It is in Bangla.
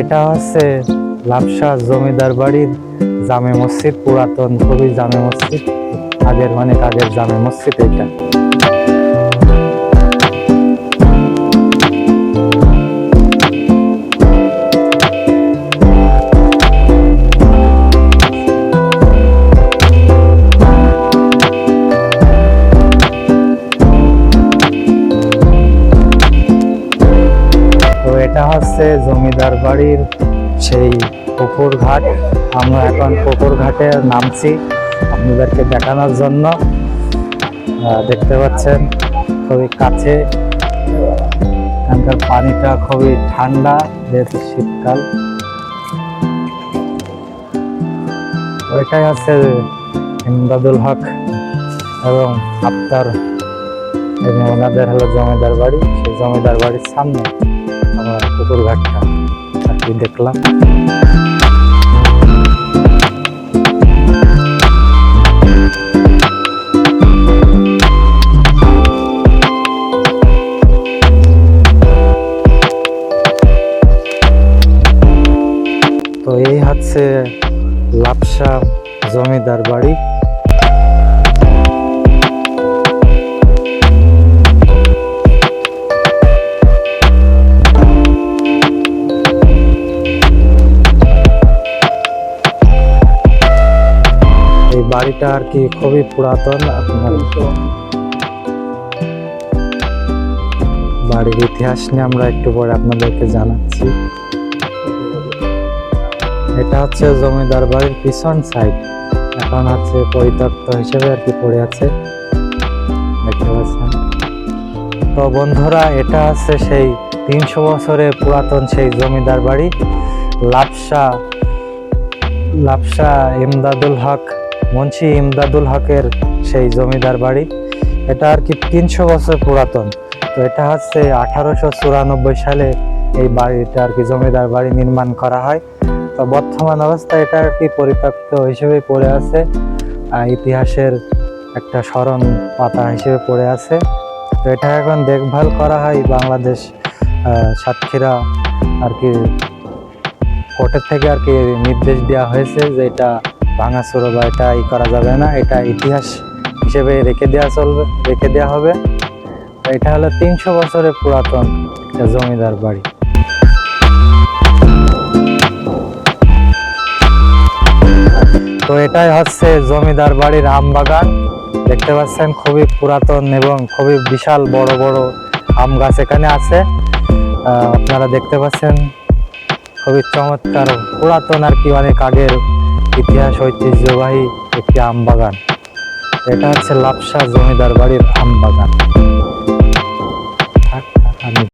এটা হচ্ছে লাপসা জমিদার বাড়ির জামে মসজিদ, পুরাতন খুবই জামে মসজিদ। আগের অনেক আগের জামে মসজিদ এটা। হচ্ছে জমিদার বাড়ির সেই পুকুর ঘাট। আমরা এখন পুকুর ঘাটে নামছি আপনাদেরকে দেখানোর জন্য। দেখতে পাচ্ছেন, খুবই কাছে। এখানকার পানিটা খুবই ঠান্ডা যেহেতু শীতকাল। ওইটাই হচ্ছে ইমদাদুল হক এবং এবং ওনাদের হলো জমিদার বাড়ি, সেই জমিদার বাড়ির সামনে। আমরা দেখলাম? তো এই হচ্ছে লাপসা জমিদার বাড়ি। বাড়িটা আর কি খুবই পুরাতন, আপনার বাড়ির ইতিহাস নিয়ে আমরা একটু পরে আপনাদেরকে জানাচ্ছি। এটা হচ্ছে জমিদার বাড়ির পিছন সাইড এখন হচ্ছে পরিত্যক্ত হিসেবে আর কি পড়ে আছে। দেখতে পাচ্ছেন। তো বন্ধুরা, এটা আছে সেই তিনশো বছরের পুরাতন সেই জমিদার বাড়ি। লাপসা লাপসা ইমদাদুল হক মুন্সি ইমদাদুল হকের সেই জমিদার বাড়ি। এটা আর কি তিনশো বছর পুরাতন। তো এটা হচ্ছে আঠারোশো চুরানব্বই সালে এই বাড়িটা আর কি জমিদার বাড়ি নির্মাণ করা হয়। তো বর্তমান অবস্থায় এটা আর কি পরিত্যক্ত হিসেবে পড়ে আছে। ইতিহাসের একটা স্মরণ পাতা হিসেবে পড়ে আছে। তো এটা এখন দেখভাল করা হয় বাংলাদেশ সাতক্ষীরা আর কি কোর্টের থেকে আর কি নির্দেশ দেওয়া হয়েছে যে এটা ভাঙাচুরো বা এটা ই করা যাবে না, এটা ইতিহাস হিসেবে রেখে দেওয়া চলবে, রেখে দেওয়া হবে। এটা হলো তিনশো বছরের পুরাতন জমিদার বাড়ি। তো এটাই হচ্ছে জমিদার বাড়ির আম বাগান দেখতে পাচ্ছেন খুবই পুরাতন এবং খুবই বিশাল বড় বড় আম গাছ এখানে আছে। আপনারা দেখতে পাচ্ছেন খুবই চমৎকার পুরাতন আর কি অনেক আগের ইতিহাস ঐতিহ্যবাহী একটি আম বাগান। এটা হচ্ছে লাপসা জমিদার বাড়ির আম বাগান।